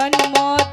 Johnny Moore.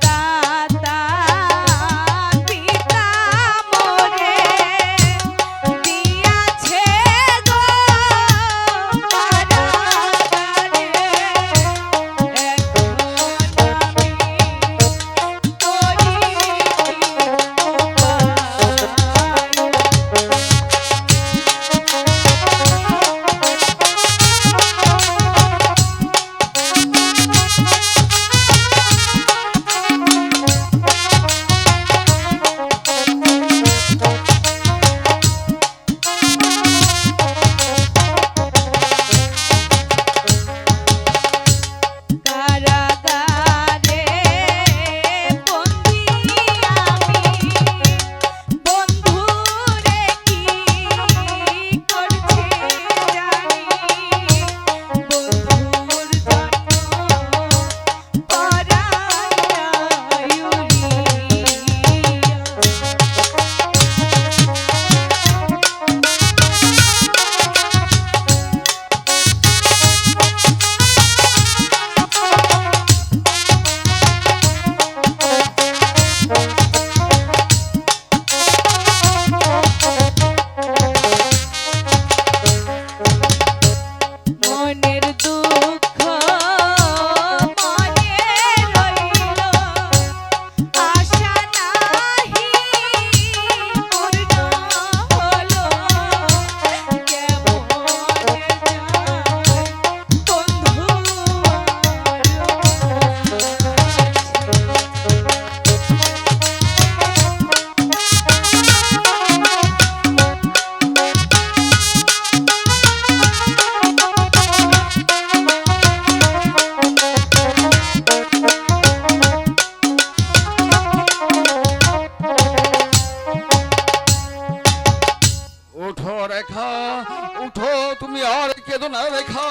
তুমি আর কেদনা রেখা।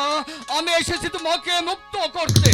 আমি এসেছি তোমাকে মুক্ত করতে।